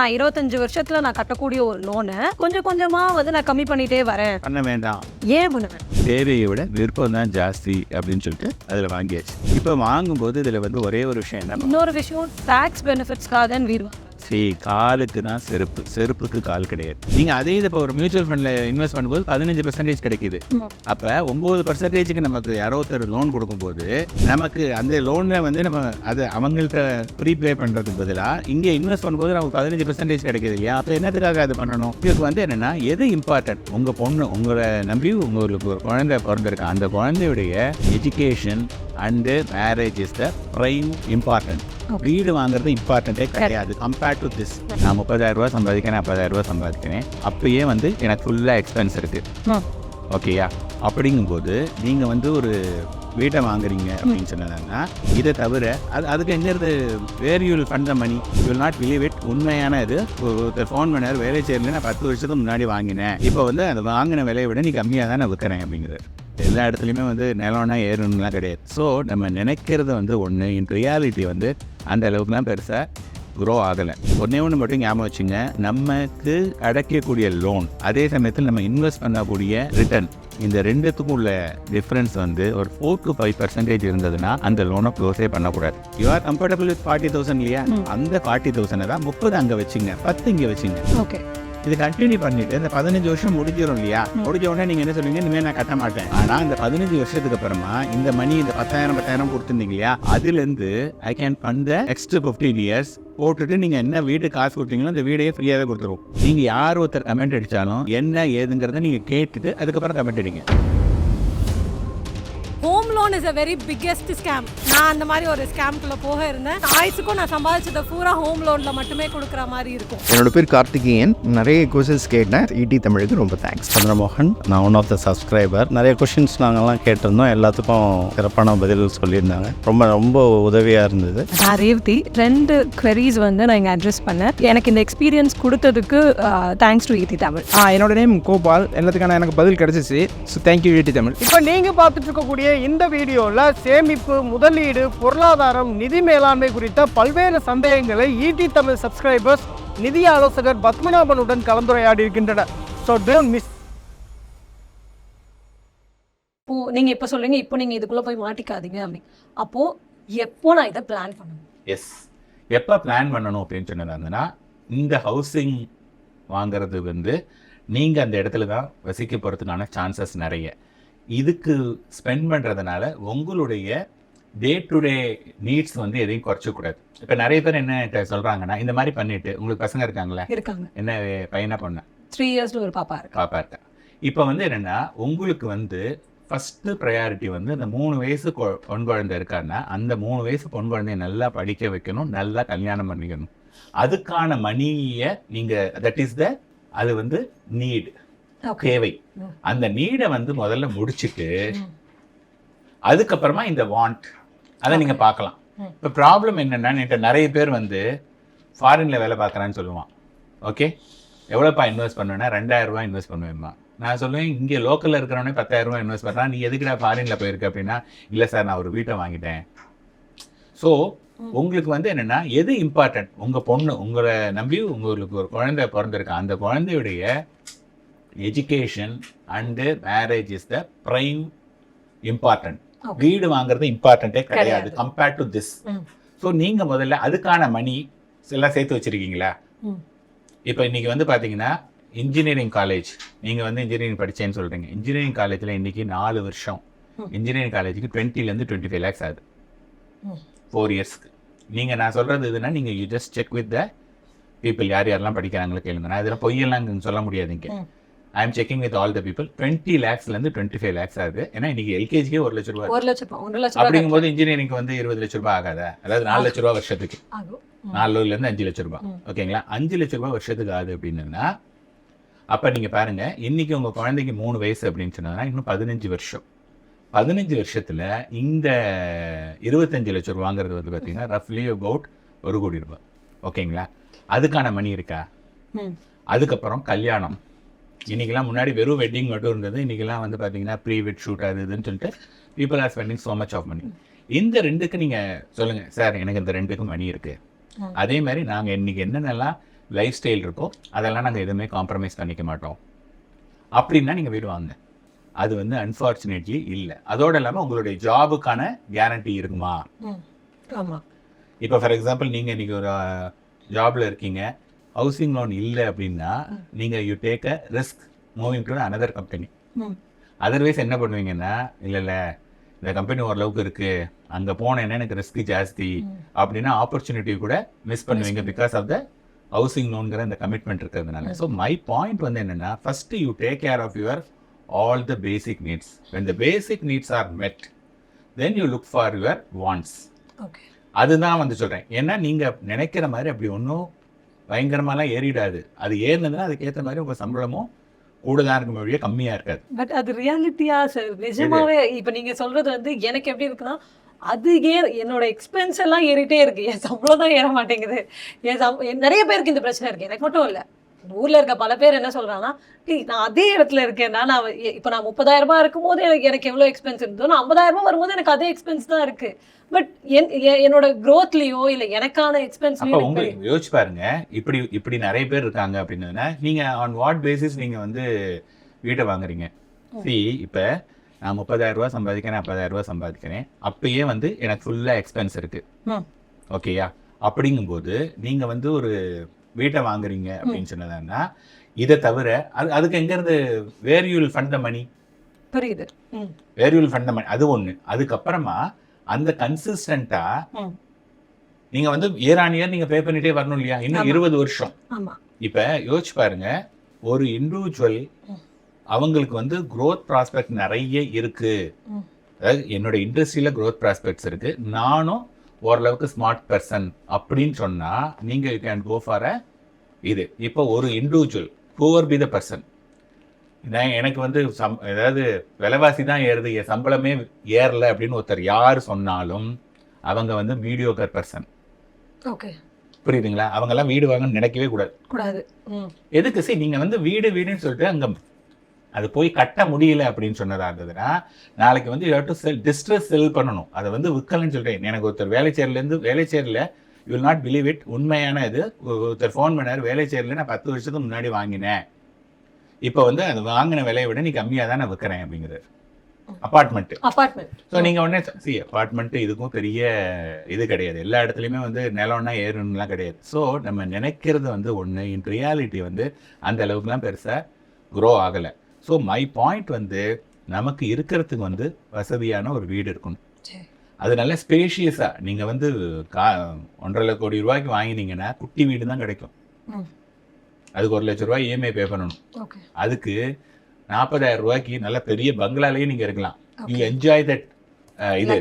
நான் இருபத்தஞ்சு வருஷத்துல நான் கட்டக்கூடிய ஒரு லோனை கொஞ்சம் கொஞ்சமா வந்து நான் கம்மி பண்ணிட்டே வரேன். பண்ண வேண்டாம். ஏன் பண்ணுவேன் தேவையை விட விருப்பம் தான் ஜாஸ்தி அப்படின்னு சொல்லிட்டு அதில் வாங்கியாச்சு. இப்போ வாங்கும்போது இதில் வந்து ஒரே ஒரு விஷயம் என்ன இன்னொரு விஷயம் டேக்ஸ் பெனிஃபிட்ஸ்க்காக தான் சரி காலுக்கு தான் செருப்பு. செருப்புக்கு கால் கிடையாது. நீங்கள் அதே இது இப்போ ஒரு மியூச்சுவல் ஃபண்டில் இன்வெஸ்ட் பண்ணும்போது பதினஞ்சு பர்சன்டேஜ் கிடைக்குது. அப்போ ஒம்பது பர்சன்டேஜுக்கு நமக்கு யாரோ ஒருத்தர் லோன் கொடுக்கும்போது நமக்கு அந்த லோனில் வந்து நம்ம அதை அவங்கள்ட்ட ப்ரீபே பண்ணுறதுக்கு பதிலாக இங்கே இன்வெஸ்ட் பண்ணும்போது நமக்கு பதினஞ்சு பர்சன்டேஜ் கிடைக்குது இல்லையா? அப்போ என்னத்துக்காக அது பண்ணணும்? இதுக்கு வந்து என்னென்னா எது இம்பார்ட்டன்ட் உங்கள் பொண்ணு உங்களை நம்பி உங்களுக்கு ஒரு குழந்தை பிறந்திருக்கு. அந்த குழந்தையுடைய education and marriage is the prime important வீடு வாங்குறது இம்பார்ட்டண்ட்டே கிடையாது. கம்பேர்ட் டு திஸ் நான் முப்பதாயிரம் ரூபாய் சம்பாதிக்கிறேன் நாற்பதாயிரம் ரூபாய் சம்பாதிக்கிறேன். அப்பயே வந்து எனக்கு ஃபுல்லாக எக்ஸ்பென்ஸ் இருக்குது ஓகேயா அப்படிங்கும்போது நீங்கள் வந்து ஒரு வீட்டை வாங்குறீங்க அப்படின்னு சொன்னதுன்னா இதை தவிர அது அதுக்கு எங்கிறது where you will fund the money will not believe it உண்மையான இது ஒருத்தர் ஃபோன் பண்ணார் வேலை செய்யல நான் பத்து வருஷத்துக்கு முன்னாடி வாங்கினேன். இப்போ வந்து அதை வாங்கின விலையை விட நீ கம்மியாக தான் நான் விற்கிறேன் அப்படிங்கிறது எல்லா இடத்துலையுமே வந்து நிலம்னா ஏறணும்லாம் கிடையாது. ஸோ நம்ம நினைக்கிறது வந்து ஒன்று இன் ரியாலிட்டி வந்து அந்த அளவுக்குலாம் பெருசாக க்ரோ ஆகலை. ஒன்றே ஒன்று மட்டும் ஞாபகம் வச்சுங்க. நமக்கு அடைக்கக்கூடிய லோன் அதே சமயத்தில் நம்ம இன்வெஸ்ட் பண்ணக்கூடிய ரிட்டர்ன் இந்த ரெண்டுத்துக்கும் உள்ள டிஃப்ரென்ஸ் வந்து ஒரு ஃபோர் டு ஃபைவ் பர்சன்டேஜ் இருந்ததுன்னா அந்த லோனை க்ளோஸே பண்ணக்கூடாது. You are comfortable with forty thousand இல்லையா? அந்த ஃபார்ட்டி தௌசண்டை தான் முப்பது அங்கே வச்சுங்க பத்து இங்கே வச்சுங்க. ஓகே இது கண்டினியூ பண்ணிட்டு இந்த பதினஞ்சு வருஷம் முடிஞ்சிடும் இல்லையா முடிஞ்ச உடனே நீங்க என்ன சொல்லுவீங்க? இனிமேல் நான் கட்ட மாட்டேன். ஆனா இந்த பதினஞ்சு வருஷத்துக்கு அப்புறமா இந்த மணி இந்த பத்தாயிரம் பத்தாயிரம் கொடுத்துருந்தீங்க இல்லையா அதுல இருந்து I can fund next fifteen years போட்டுட்டு நீங்க என்ன வீடு காசு கொடுத்தீங்களோ அந்த வீடையே ஃப்ரீயாவே கொடுத்துருவோம். நீங்க யார் ஒருத்தர் கமெண்ட் அடிச்சாலும் என்ன ஏதுங்கிறத நீங்க கேட்டுட்டு அதுக்கப்புறம் கமெண்ட் அடிங்க. Loan is a very biggest scam நான் அந்த மாதிரி ஒரு ஸ்கேம்குள்ளே போக இருந்தேன். ஆயுசுக்கும் நான் சம்பாதிச்சதை பூரா ஹோம் லோனில் மட்டுமே கொடுக்குற மாதிரி இருக்கும். என்னோட பேர் கார்த்திகேயன். நிறைய கொஸ்டின்ஸ் கேட்டேன். ஈடி தமிழுக்கு ரொம்ப தேங்க்ஸ் சந்திரமோகன் நான் ஒன் ஆஃப் த சப்ஸ்கிரைபர் நிறைய கொஷின்ஸ் நாங்கள்லாம் கேட்டிருந்தோம். எல்லாத்துக்கும் சிறப்பான பதில் சொல்லியிருந்தாங்க. ரொம்ப ரொம்ப உதவியாக இருந்தது. நான் ரேவதி. ரெண்டு queries வந்து நான் இங்கே அட்ரஸ் பண்ணேன். எனக்கு இந்த எக்ஸ்பீரியன்ஸ் கொடுத்ததுக்கு தேங்க்ஸ் டு ஈதி தமிழ். ஆ என்னோட நேம் கோபால். எல்லாத்துக்கான எனக்கு பதில் கிடைச்சிச்சு. ஸோ தேங்க்யூ ஈட்டி தமிழ். இப்போ நீங்கள் பார்த்துட்டு இருக்கக்கூடிய இந்த வீடியோவில் சேமிப்பு முதலீடு பொருளாதாரம் நிதி மேலாண்மை குறித்த பல்வேறு சந்தேகங்களை ஈட்டி தமிழ் சப்ஸ்கிரைபர்ஸ் நிதி ஆலோசகர் பத்மநாபனுடன் கலந்துரையாடி இருக்கின்றனர் ஸோ டோன்ட் மிஸ் இப்போ நீங்க இப்போ சொல்றீங்க இப்போ நீங்க இதுக்குள்ள போய் மாட்டிக்காதீங்க அப்படி அப்போ எப்போ நான் இதை பிளான் பண்ணணும்? எஸ் எப்போ பிளான் பண்ணணும் அப்படின்னு சொன்னதாங்கன்னா இந்த ஹவுசிங் வாங்குறது வந்து நீங்கள் அந்த இடத்துல தான் வசிக்க போகிறதுக்கான சான்சஸ் நிறைய. இதுக்கு ஸ்பெண்ட் பண்ணுறதுனால உங்களுடைய டே டு டே நீட்ஸ் வந்து எதையும் குறைச்சக்கூடாது இப்போ நிறைய பேர் என்ன சொல்கிறாங்கன்னா இந்த மாதிரி பண்ணிட்டு உங்களுக்கு பசங்க இருக்காங்களே? இருக்காங்க. என்ன பையனா பொண்ணு? த்ரீ இயர்ஸ்ல ஒரு பாப்பா இருக்கு? பாப்பா இருக்கா. இப்போ வந்து என்னென்னா உங்களுக்கு வந்து ஃபஸ்ட்டு ப்ரையாரிட்டி வந்து அந்த மூணு வயசு பொன் குழந்தை இருக்காருன்னா அந்த மூணு வயசு பொன் குழந்தைய நல்லா படிக்க வைக்கணும் நல்லா கல்யாணம் பண்ணிக்கணும். அதுக்கான மணியை நீங்கள் தட் இஸ் த அது வந்து நீட் தேவை. அந்த நீடை வந்து முதல்ல முடிச்சிட்டு அதுக்கப்புறமா இந்த வாண்ட் அதை நீங்க பார்க்கலாம். இப்போ ப்ராப்ளம் என்னன்னா என்கிட்ட நிறைய பேர் வந்து ஃபாரின்ல வேலை பார்க்குறான்னு சொல்லுவான். ஓகே எவ்வளோப்பா இன்வெஸ்ட் பண்ணுவேன்னா ரெண்டாயிரம் ரூபாய் இன்வெஸ்ட் பண்ணுவேம்மா. நான் சொல்லுவேன் இங்கே லோக்கலில் இருக்கிறவனே பத்தாயிரம் ரூபாய் இன்வெஸ்ட் பண்ணுறான் நீ எதுக்குடா ஃபாரின்ல போயிருக்க அப்படின்னா இல்லை சார் நான் ஒரு வீட்டை வாங்கிட்டேன். ஸோ உங்களுக்கு வந்து என்னன்னா எது இம்பார்ட்டன்ட் உங்க பொண்ணு உங்களை நம்பி உங்களுக்கு ஒரு குழந்தை பிறந்திருக்கு. அந்த குழந்தையுடைய education and marriage is the prime important. வீடு வாங்குறது இம்பார்ட்டன்ட்டே கிடையாது. Compared to this. ஸோ நீங்க முதல்ல அதுக்கான மணி எல்லாம் சேர்த்து வச்சிருக்கீங்களா. இப்போ இன்னைக்கு வந்து பாத்தீங்கன்னா இன்ஜினியரிங் காலேஜ் நீங்க வந்து இன்ஜினியரிங் படிச்சேன்னு சொல்றீங்க இன்ஜினியரிங் காலேஜ்ல இன்னைக்கு நாலு வருஷம். இன்ஜினியரிங் காலேஜுக்கு டுவெண்ட்டிலேருந்து டுவெண்ட்டி ஃபைவ் லேக்ஸ் ஆகுது. ஃபோர் இயர்ஸ்க்கு நீங்க நான் சொல்றது இதுன்னா நீங்க you just check with the people யார் யாரெல்லாம் படிக்கிறாங்களோ கேளுங்க நான் இதில் பொய்யெல்லாம் சொல்ல முடியாது இங்கே ம். I am checking with all the people twenty லேக்ஸ்லேருந்து twenty five lakhs ஆகுது. ஏன்னா இன்னைக்கு எல்கேஜிக்கே ஒரு லட்ச ரூபாய் ஒரு லட்சம் ரூபாய் ஒன்றரை லட்சம் ரூபாய் அப்படிங்கும்போது இன்ஜினியரிங்க்கு வந்து இருபது லட்ச ரூபாய் ஆகாதா? அதாவது நாலு லட்ச ரூபாய் வருஷத்துக்கு. நாலுலேருந்து அஞ்சு லட்ச ரூபாய். ஓகேங்களா அஞ்சு லட்ச ரூபாய் வருஷத்துக்கு ஆகுது அப்படின்னா அப்போ நீங்கள் பாருங்க இன்னைக்கு உங்கள் குழந்தைக்கு மூணு வயசு அப்படின்னு சொன்னா இன்னும் பதினஞ்சு வருஷம். பதினஞ்சு வருஷத்தில் இந்த இருபத்தஞ்சு லட்ச ரூபாங்கிறது வந்து பார்த்தீங்கன்னா ரஃப்லி அபவுட் ஒரு கோடி ரூபாய் ஓகேங்களா அதுக்கான மணி இருக்கா. அதுக்கப்புறம் கல்யாணம். இன்னைக்கெல்லாம் முன்னாடி வெறும் வெட்டிங் மட்டும் இருந்தது. இன்னைக்கெல்லாம் வந்து பார்த்தீங்கன்னா ப்ரீ வெட் ஷூட் அது இதுன்னு சொல்லிட்டு people are spending so much of money இந்த ரெண்டுக்கு நீங்கள் சொல்லுங்கள் சார் எனக்கு இந்த ரெண்டுக்கும் மணி இருக்கு. ம். அதே மாதிரி நாங்கள் இன்னைக்கு என்னென்னலாம் லைஃப் ஸ்டைல் இருக்கோ அதெல்லாம் நாங்கள் எதுவுமே காம்ப்ரமைஸ் பண்ணிக்க மாட்டோம். அப்படின்னா நீங்கள் வீடு வாங்க அது வந்து அன்ஃபார்ச்சுனேட்லி இல்லை. அதோடு இல்லாமல் உங்களுடைய ஜாபுக்கான கேரண்டி இருக்குமா? ஆமாம் இப்போ ஃபார் எக்ஸாம்பிள் நீங்கள் இன்றைக்கி ஒரு ஜாபில் இருக்கீங்க. ஹவுசிங் லோன் இல்லை அப்படின்னா நீங்கள் you take a risk moving to another company. Otherwise என்ன பண்ணுவீங்கன்னா இல்லை இல்லை இந்த கம்பெனி ஓரளவுக்கு இருக்குது அங்கே போனேன்னா எனக்கு ரிஸ்க் ஜாஸ்தி. அப்படின்னா ஆப்பர்ச்சுனிட்டி கூட மிஸ் பண்ணுவீங்க பிகாஸ் ஆஃப் த ஹவுசிங் லோன்கிற இந்த கமிட்மெண்ட் இருக்கிறதுனால. ஸோ மை பாயிண்ட் வந்து என்னென்னா first you take care of your all the basic needs when the basic needs are met then you look for your wants அதுதான் வந்து சொல்கிறேன் ஏன்னா நீங்கள் நினைக்கிற மாதிரி அப்படி ஒன்றும் பயங்கரமாலாம் ஏறிடாது. அது ஏறினதுன்னா அதுக்கேற்ற மாதிரி உங்கள் சம்பளமும் கூட தான் இருக்கும் வழியே கம்மியாக இருக்காது. பட் அது ரியாலிட்டியா சார் நிஜமாவே இப்போ நீங்க சொல்றது வந்து எனக்கு எப்படி இருக்குன்னா அது ஏற என்னோட எக்ஸ்பென்ஸ் எல்லாம் ஏறிட்டே இருக்கு. என் சம்பளம் தான் ஏற மாட்டேங்குது. என் சம் என் நிறைய பேருக்கு இந்த பிரச்சனை இருக்கு. எனக்கு மட்டும் இல்லை. ஊர்ல இருக்க பல பேர் என்ன சொல்றாங்கன்னா "டேய், நான் அதே இடத்துல இருக்கேன்னா நான் இப்போ நான் முப்பதாயிரம் ரூபாய் இருக்கும்போது எனக்கு எனக்கு எவ்வளோ எக்ஸ்பென்ஸ் இருந்தோ நான் ஐம்பதாயிரம் ரூபாய் வரும்போது எனக்கு அதே எக்ஸ்பென்ஸ் தான் இருக்கு. பட் என் என்னோட க்ரோத்லயோ இல்லை எனக்கான எக்ஸ்பென்ஸ்லயோ உங்களுக்கு யோசிச்சு பாருங்க. இப்படி இப்படி நிறைய பேர் இருக்காங்க அப்படின்னா நீங்கள் ஆன் வாட் பேசிஸ் நீங்கள் வந்து வீட்டை வாங்குறீங்க? சி இப்போ நான் முப்பதாயிரம் ரூபாய் சம்பாதிக்கிறேன் ஐம்பதாயிரம் ரூபாய் சம்பாதிக்கிறேன். அப்பயே வந்து எனக்கு ஃபுல்லாக எக்ஸ்பென்ஸ் இருக்கு. ஓகேயா அப்படிங்கும்போது நீங்கள் வந்து ஒரு வீட்டை வாங்குறீங்க அப்படின்னு சொன்னதுன்னா இதை தவிர அது அதுக்கு எங்கேருந்து where you will fund the money புரியுது. ம். Where you will fund the money அது ஒன்று அதுக்கப்புறமா அந்த கன்சிஸ்டண்ட்டாக ம். நீங்கள் வந்து இயர் ஆன் இயர் நீங்கள் பே பண்ணிட்டே வரணும் இல்லையா? இன்னும். இருபது வருஷம். ஆமா. இப்போ யோசிச்சு பாருங்க ஒரு இண்டிவிஜுவல் அவங்களுக்கு வந்து growth ப்ராஸ்பெக்ட் நிறைய இருக்கு. அதாவது என்னோட இண்டஸ்ட்ரியில் growth ப்ராஸ்பெக்ட்ஸ் இருக்கு. நானும் ஓரளவுக்கு ஸ்மார்ட் பர்சன் அப்படின்னு சொன்னா நீங்க you can go for a இது. இப்போ ஒரு individual whoever be the person நான் எனக்கு வந்து சம் அதாவது விலைவாசி தான் ஏறுது என் சம்பளமே ஏறல அப்படின்னு ஒருத்தர் யார் சொன்னாலும் அவங்க வந்து மீடியோக்கர் பர்சன் ஓகே புரியுதுங்களா? அவங்கெல்லாம் வீடு வாங்கன்னு நினைக்கவே கூடாது. கூடாது. எதுக்கு? சரி நீங்கள் வந்து வீடு வீடுன்னு சொல்லிட்டு அங்கே அது போய் கட்ட முடியல அப்படின்னு சொன்னதா இருந்ததுன்னா நாளைக்கு வந்து you to sell distress sell பண்ணணும். அதை வந்து விற்கலன்னு சொல்கிறேன் எனக்கு ஒருத்தர் வேலைச்சேரிலேருந்து வேலைச்சேரில் you will not believe it உண்மையான இது ஒரு- ஒருத்தர் ஃபோன் பண்ணார் வேலைச்சேரில் நான் பத்து வருஷத்துக்கு முன்னாடி வாங்கினேன். இப்போ வந்து அது வாங்கின விலையை விட நீ கம்மியாக தான் நான் விற்கிறேன் அப்படிங்கிறார். அப்பார்ட்மெண்ட்டு அப்பார்ட்மெண்ட் ஸோ நீங்கள் உடனே சி அப்பார்ட்மெண்ட்டு இதுக்கும் பெரிய இது கிடையாது. எல்லா இடத்துலையுமே வந்து நிலம்னா ஏறுன்னுலாம் கிடையாது. ஸோ நம்ம நினைக்கிறது வந்து ஒன்று இன் ரியாலிட்டி வந்து அந்த அளவுக்குலாம் பெருசாக க்ரோ ஆகலை. ஸோ மை பாயிண்ட் வந்து நமக்கு இருக்கிறதுக்கு வந்து வசதியான ஒரு வீடு இருக்கணும். அது நல்ல ஸ்பேஷியஸாக நீங்கள் வந்து கா ஒன்றரை கோடி ரூபாய்க்கு வாங்கினீங்கன்னா குட்டி வீடு தான் கிடைக்கும். அதுக்கு ஒரு லட்ச ரூபாய் இஎம்ஐ பே பண்ணணும். அதுக்கு நாற்பதாயிரம் ரூபாய்க்கு நல்ல பெரிய பங்களாலேயே நீங்கள் இருக்கலாம். யூ என்ஜாய் தட் இது.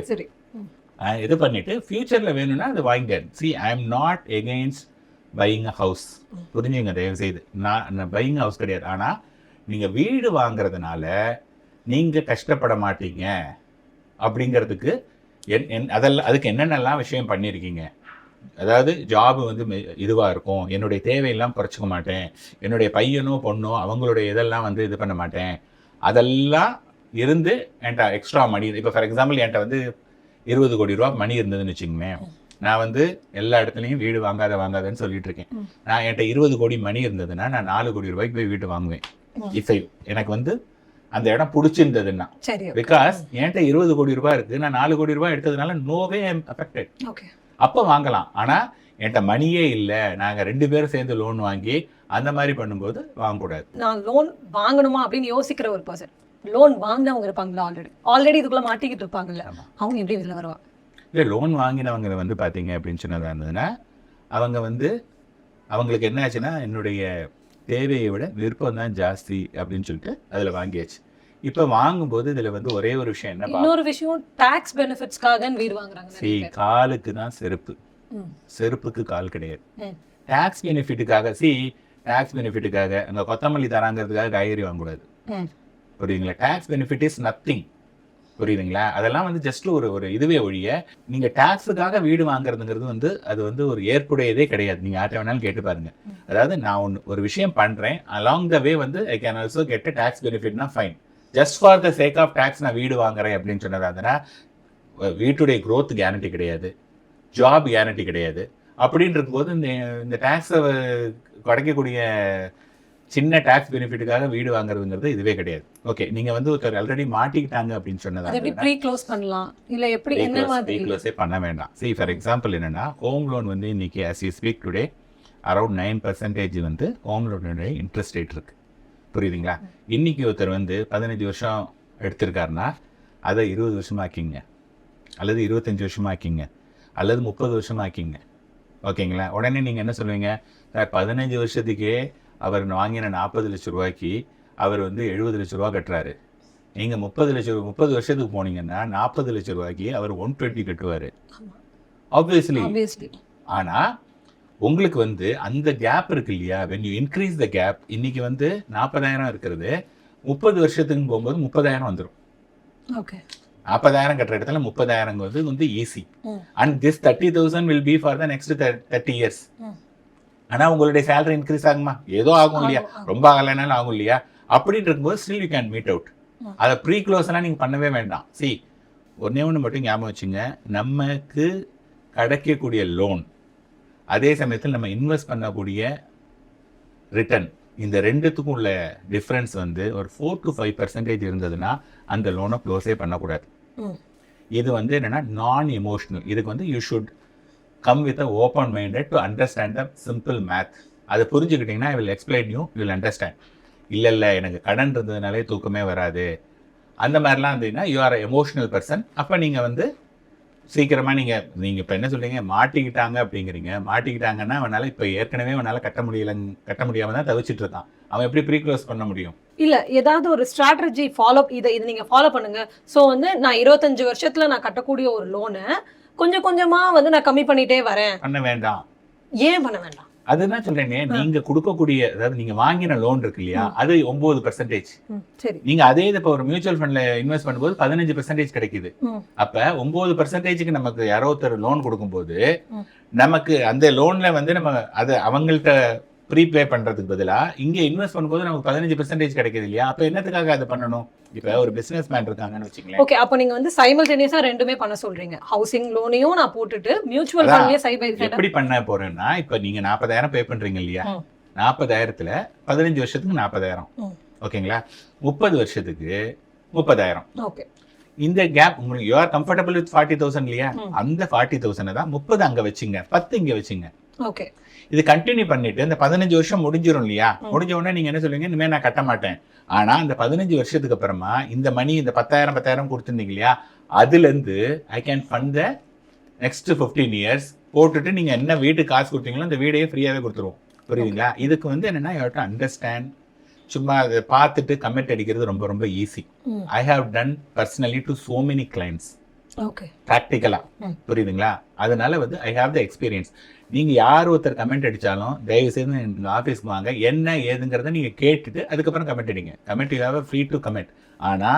இது பண்ணிட்டு ஃபியூச்சரில் வேணும்னா அது வாங்கிட்டேன் see I am not against buying a house புரிஞ்சுங்க தயவு செய்து நான் பையிங் ஹவுஸ் கிடையாது. ஆனால் நீங்கள் வீடு வாங்குறதுனால நீங்கள் கஷ்டப்பட மாட்டீங்க அப்படிங்கிறதுக்கு என் என் அதெல்லாம் அதுக்கு என்னென்னலாம் விஷயம் பண்ணியிருக்கீங்க அதாவது ஜாப் வந்து இதுவாக இருக்கும். என்னுடைய தேவையெல்லாம் குறைச்சிக்க மாட்டேன். என்னுடைய பையனோ பொண்ணோ அவங்களுடைய இதெல்லாம் வந்து இது பண்ண மாட்டேன். அதெல்லாம் இருந்து என்கிட்ட எக்ஸ்ட்ரா மணி இப்போ ஃபார் எக்ஸாம்பிள் என்கிட்ட வந்து இருபது கோடி ரூபா மணி இருந்ததுன்னு வச்சுக்கோங்களேன். நான் வந்து எல்லா இடத்துலையும் வீடு வாங்காத வாங்காதன்னு சொல்லிட்டு இருக்கேன். நான் என்கிட்ட இருபது கோடி மணி இருந்ததுன்னா நான் நாலு கோடி ரூபாய்க்கு போய் வீடு வாங்குவேன். இஃப் எனக்கு வந்து அந்த இடம் பிடிச்சிருந்ததுன்னா. சரி பிகாஸ் என்கிட்ட இருபது கோடி ரூபாய் இருக்கு நான் நாலு கோடி ரூபாய் எடுத்ததுனால நோவே அஃபெக்டட் ஓகே அப்போ வாங்கலாம். ஆனால் என்கிட்ட மணியே இல்லை. நாங்கள் ரெண்டு பேரும் சேர்ந்து லோன் வாங்கி அந்த மாதிரி பண்ணும்போது வாங்கக்கூடாது. நான் லோன் வாங்கணுமா அப்படின்னு யோசிக்கிற ஒரு பர்சன் லோன் வாங்கினவங்க இருப்பாங்களா ஆல்ரெடி ஆல்ரெடி இதுக்குள்ள மாட்டிக்கிட்டு இருப்பாங்கல்ல. அவங்க எப்படி இதுல வருவா? இல்லை லோன் வாங்கினவங்க வந்து பார்த்தீங்க அப்படின்னு சொன்னதாக இருந்ததுன்னா அவங்க வந்து அவங்களுக்கு என்ன ஆச்சுன்னா என்னுடைய தேவையை விட விருப்பம் தான் ஜாஸ்தி அப்படின்னு சொல்லிட்டு அதில் வாங்கியாச்சு இப்போ வாங்கும்போது இதில் வந்து ஒரே ஒரு விஷயம் என்ன இன்னொரு விஷயம் டாக்ஸ் பெனிஃபிட்ஸ்க்காக வீடு வாங்குறாங்க சரி. காலுக்கு தான் செருப்பு. செருப்புக்கு கால் கிடையாது. டேக்ஸ் பெனிஃபிட்டுக்காக சி டேக்ஸ் பெனிஃபிட்டுக்காக அங்கே கொத்தமல்லி தராங்கிறதுக்காக காய்கறி வாங்கக்கூடாது ம். புரியுதுங்களா டேக்ஸ் பெனிஃபிட் இஸ் நத்திங் புரியுதுங்களா? அதெல்லாம் வந்து ஜஸ்ட் ஒரு ஒரு இதுவே ஒழிய நீங்கள் டேக்ஸுக்காக வீடு வாங்குறதுங்கிறது வந்து அது வந்து ஒரு ஏற்புடையதே கிடையாது. நீங்கள் யார்ட்ட வேணாலும் கேட்டு பாருங்க. அதாவது நான் ஒன்று ஒரு விஷயம் பண்ணுறேன் அலாங் த வே வந்து I can also get tax பெனிஃபிட்னா fine just for the sake of tax நான் வீடு வாங்குறேன் அப்படின்னு சொன்னதாங்கன்னா வீட்டுடைய growth கேரண்டி கிடையாது. ஜாப் கேரண்டி கிடையாது. அப்படின்னு இருக்கும்போது இந்த இந்த டேக்ஸை கிடைக்கக்கூடிய சின்ன டாக்ஸ் பெனிஃபிட்டுக்காக வீடு வாங்குறதுங்கிறது இதுவே கிடையாது. ஓகே நீங்க வந்து ஒருத்தர் ஆல்ரெடி மாட்டிக்கிட்டாங்க அப்படின்னு சொன்னதா ப்ரீ க்ளோஸ் பண்ணலாம்? இல்ல எப்படி என்ன மாதிரி? ரீக்ளோஸே பண்ண வேண்டாம். See ஃபார் எக்ஸாம்பிள் என்னன்னா ஹோம் லோன் வந்து இன்னைக்கு as you speak today around nine percentage வந்து ஹோம் லோனுடைய இன்ட்ரெஸ்ட் ரேட் இருக்கு. புரியுதுங்களா? இன்னைக்கு ஒருத்தர் வந்து பதினஞ்சு வருஷம் எடுத்திருக்காருன்னா அதை இருபது வருஷமா ஆக்கிங்க அல்லது இருபத்தஞ்சு வருஷமா ஆக்கிங்க அல்லது முப்பது வருஷமா ஆக்கிங்க ஓகேங்களா உடனே நீங்கள் என்ன சொல்லுவீங்க சார் பதினஞ்சு வருஷத்துக்கே அவர் வாங்கின நாற்பது லட்ச ரூபாய்க்கு அவர் வந்து எழுபது லட்ச ரூபா கட்டுறாரு. நீங்கள் முப்பது லட்ச ரூபா முப்பது வருஷத்துக்கு போனீங்கன்னா நாற்பது லட்ச ரூபாய்க்கு அவர் ஒன் டுவெண்ட்டி கட்டுவார். ஆப்வியஸ்லி ஆனால் உங்களுக்கு வந்து அந்த கேப் இருக்கு இல்லையா? When you increase the gap இன்னைக்கு வந்து நாற்பதாயிரம் இருக்கிறது. முப்பது வருஷத்துக்கு போகும்போது முப்பதாயிரம் வந்துடும் ஓகே நாற்பதாயிரம் கட்டுற இடத்துல முப்பதாயிரம் வந்து வந்து easy. And this thirty thousand will be for the next thirty years. ஆனால் உங்களுடைய சேலரி இன்க்ரீஸ் ஆகுமா? ஏதோ ஆகும் இல்லையா. ரொம்ப ஆகலைனாலும் ஆகும் இல்லையா? அப்படின்னு இருக்கும்போது still you can meet out. அதை ப்ரீ க்ளோஸ்லாம் நீங்கள் பண்ணவே வேண்டாம். சி ஒன்றே ஒன்று மட்டும் ஞாபகம் வச்சுங்க. நமக்கு கிடைக்கக்கூடிய லோன் அதே சமயத்தில் நம்ம இன்வெஸ்ட் பண்ணக்கூடிய ரிட்டர்ன் இந்த ரெண்டுத்துக்கும் உள்ள டிஃப்ரென்ஸ் வந்து ஒரு ஃபோர் டு ஃபைவ் பர்சன்டேஜ் இருந்ததுன்னா அந்த லோனை க்ளோஸே பண்ணக்கூடாது. இது வந்து என்னன்னா நான் எமோஷனல் இதுக்கு வந்து you should come with a open minded to understand the simple math அதை புரிஞ்சுக்கிட்டிங்கன்னா I will explain you will understand இல்லை இல்லை எனக்கு கடன் இருந்ததுனாலே தூக்கமே வராது. அந்த மாதிரிலாம் இருந்தீங்கன்னா யூ ஆர் எமோஷனல் பர்சன் அப்போ நீங்கள் வந்து சீக்கிரமாக நீங்கள் நீங்கள் இப்போ என்ன சொல்கிறீங்க மாட்டிக்கிட்டாங்க அப்படிங்கிறீங்க. மாட்டிக்கிட்டாங்கன்னா அவனால் இப்போ ஏற்கனவே அவனால் கட்ட முடியல கட்ட முடியாமல் தான் தவிச்சிட்டு இருக்கான். அவன் எப்படி ப்ரீ க்ளோஸ் பண்ண முடியும்? இல்லை ஏதாவது ஒரு ஸ்ட்ராட்டஜி ஃபாலோ இதை இது நீங்கள் ஃபாலோ பண்ணுங்கள் ஸோ வந்து நான் இருபத்தஞ்சு வருஷத்தில் நான் கட்டக்கூடிய ஒரு லோனை கொஞ்சம் கொஞ்சமா வந்து நான் கம்மி பண்ணிட்டே வரேன். பண்ண வேண்டாம். ஏன் பண்ண வேண்டாம்? அதுதான் சொல்றேனே நீங்க கொடுக்கக்கூடிய அதாவது நீங்க வாங்கின லோன் இருக்கு இல்லையா அது ஒன்பது பர்சன்டேஜ் நீங்க அதே இது இப்போ ஒரு மியூச்சுவல் ஃபண்ட்ல இன்வெஸ்ட் பண்ணும்போது பதினஞ்சு பர்சன்டேஜ் கிடைக்குது. அப்ப ஒன்பது பர்சன்டேஜுக்கு நமக்கு யாரோ ஒருத்தர் லோன் கொடுக்கும்போது. நமக்கு அந்த லோன்ல வந்து நம்ம அதை அவங்கள்ட்ட ப்ரீபே பண்றதுக்கு பதிலா இங்க இன்வெஸ்ட் பண்ணும்போது நமக்கு பதினஞ்சு பர்சன்டேஜ் கிடைக்குது இல்லையா? அப்ப என்னத்துக்காக அதை பண்ணணும்? இப்ப ஒரு பிசினஸ் மேன் இருக்காங்கன்னு வச்சுங்களேன் ஓகே அப்போ நீங்க வந்து சைமல்டேனியஸா ரெண்டுமே பண்ண சொல்றீங்க. ஹவுசிங் லோனையும் நான் போட்டுட்டு மியூச்சுவல். ஃபண்ட்லயே சைட் பை எப்படி பண்ண போறேன்னா இப்ப நீங்க நாற்பதாயிரம் பே பண்றீங்க இல்லையா. நாற்பதாயிரத்துல பதினஞ்சு வருஷத்துக்கு நாற்பதாயிரம். ஓகேங்களா? முப்பது வருஷத்துக்கு முப்பதாயிரம். ஓகே இந்த கேப் உங்களுக்கு you are comfortable with forty thousand இல்லையா. அந்த ஃபார்ட்டி தௌசண்ட் தான் முப்பது அங்க வச்சுங்க பத்து இங்க வச்சுங்க. ஓகே இது கண்டினியூ பண்ணிட்டு இந்த பதினஞ்சு வருஷம் முடிஞ்சிரும் இல்லையா. முடிஞ்ச உடனே நீங்க என்ன சொல்லுவீங்க? இனிமே நான் கட்ட மாட்டேன். ஆனா அந்த பதினஞ்சு வருஷத்துக்கு அப்புறமா இந்த மணி இந்த பத்தாயிரம் பத்தாயிரம் கொடுத்துருந்தீங்க இல்லையா? அதுல இருந்து I can fund the next fifteen years போட்டுட்டு நீங்க என்ன வீட்டுக்கு காசு கொடுத்தீங்களோ அந்த வீடையே ஃப்ரீயாவே கொடுத்துருவோம். புரியுதுங்களா? இதுக்கு வந்து என்னன்னா யூ டு அண்டர்ஸ்டாண்ட் சும்மா அதை பார்த்துட்டு கமெண்ட் அடிக்கிறது ரொம்ப ரொம்ப easy. I have done personally to so many clients okay ப்ராக்டிக்கலா ம். புரியுதுங்களா? அதனால வந்து ஐ ஹாவ் த எக்ஸ்பீரியன்ஸ் நீங்க யார் ஒருத்தர் கமெண்ட் அடிச்சாலும் தயவு செய்து எங்க ஆஃபீஸ்க்கு வாங்க. என்ன ஏதுங்கிறத நீங்க கேட்டுட்டு அதுக்கப்புறம் கமெண்ட் அடிங்க. Comment you have free to comment ஆனா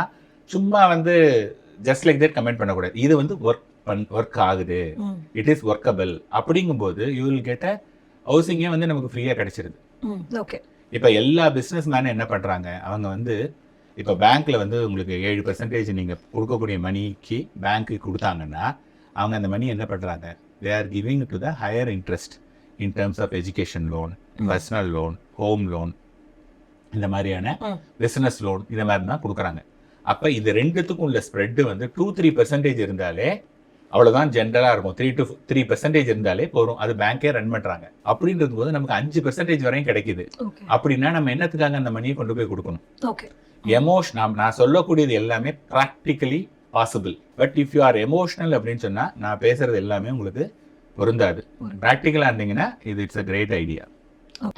சும்மா வந்து ஜஸ்ட் லைக் தட் கமெண்ட் பண்ணக்கூடாது. இது வந்து ஒர்க் பண் ஒர்க் ஆகுது. இட் இஸ் ஒர்க்கபிள் அப்படிங்கும்போது யூ வில் கெட் அ ஹவுசிங்கே வந்து நமக்கு ஃப்ரீயாக கிடைச்சிருது. ஓகே இப்போ எல்லா பிஸ்னஸ் மேனும் என்ன பண்ணுறாங்க அவங்க வந்து இப்போ பேங்க்ல வந்து உங்களுக்கு ஏழு பர்சன்டேஜ் நீங்கள் கொடுக்கக்கூடிய மணிக்கு பேங்க்கு கொடுத்தாங்கன்னா அவங்க அந்த மணி என்ன பண்ணுறாங்க they are giving to the higher interest in terms of education loan personal loan home loan இந்த மாதிரியான. பிஸ்னஸ் லோன் இந்த மாதிரி தான் கொடுக்குறாங்க. அப்போ இது ரெண்டுத்துக்கும் உள்ள ஸ்ப்ரெட்டு வந்து டூ த்ரீ பர்சன்டேஜ் இருந்தாலே அவ்வளோதான் ஜென்ரலாக இருக்கும். த்ரீ டு த்ரீ பர்சன்டேஜ் இருந்தாலே போதும். அது பேங்க்கே ரன் பண்ணுறாங்க அப்படின்றது போது நமக்கு அஞ்சு பர்சன்டேஜ் வரையும் கிடைக்குது. அப்படின்னா நம்ம என்னத்துக்காக அந்த மணியை கொண்டு போய் கொடுக்கணும்? எமோஷன் நான் சொல்லக்கூடியது எல்லாமே practically possible but if you are emotional அப்படின்னு சொன்னால் நான் பேசுறது எல்லாமே உங்களுக்கு பொருந்தாது. ப்ராக்டிக்கலாக இருந்தீங்கன்னா இது it's a great idea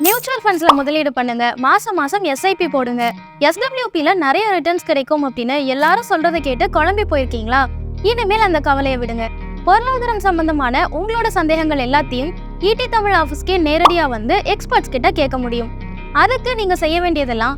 mutual ஃபண்ட்ஸ்ல முதலீடு பண்ணுங்க. மாசம் மாசம் எஸ்ஐபி போடுங்க. எஸ்டபிள்யூபில நிறைய ரிட்டர்ன்ஸ் கிடைக்கும் அப்படின்னு எல்லாரும் சொல்றதை கேட்டு குழம்பி போயிருக்கீங்களா? இனிமேல் அந்த கவலையை விடுங்க. பொருளாதாரம் சம்பந்தமான உங்களோட சந்தேகங்கள் எல்லாத்தையும் ஈடி தமிழ் ஆஃபீஸ்க்கே நேரடியா வந்து எக்ஸ்பர்ட்ஸ் கிட்ட கேட்க முடியும். அதுக்கு நீங்க செய்ய வேண்டியதெல்லாம்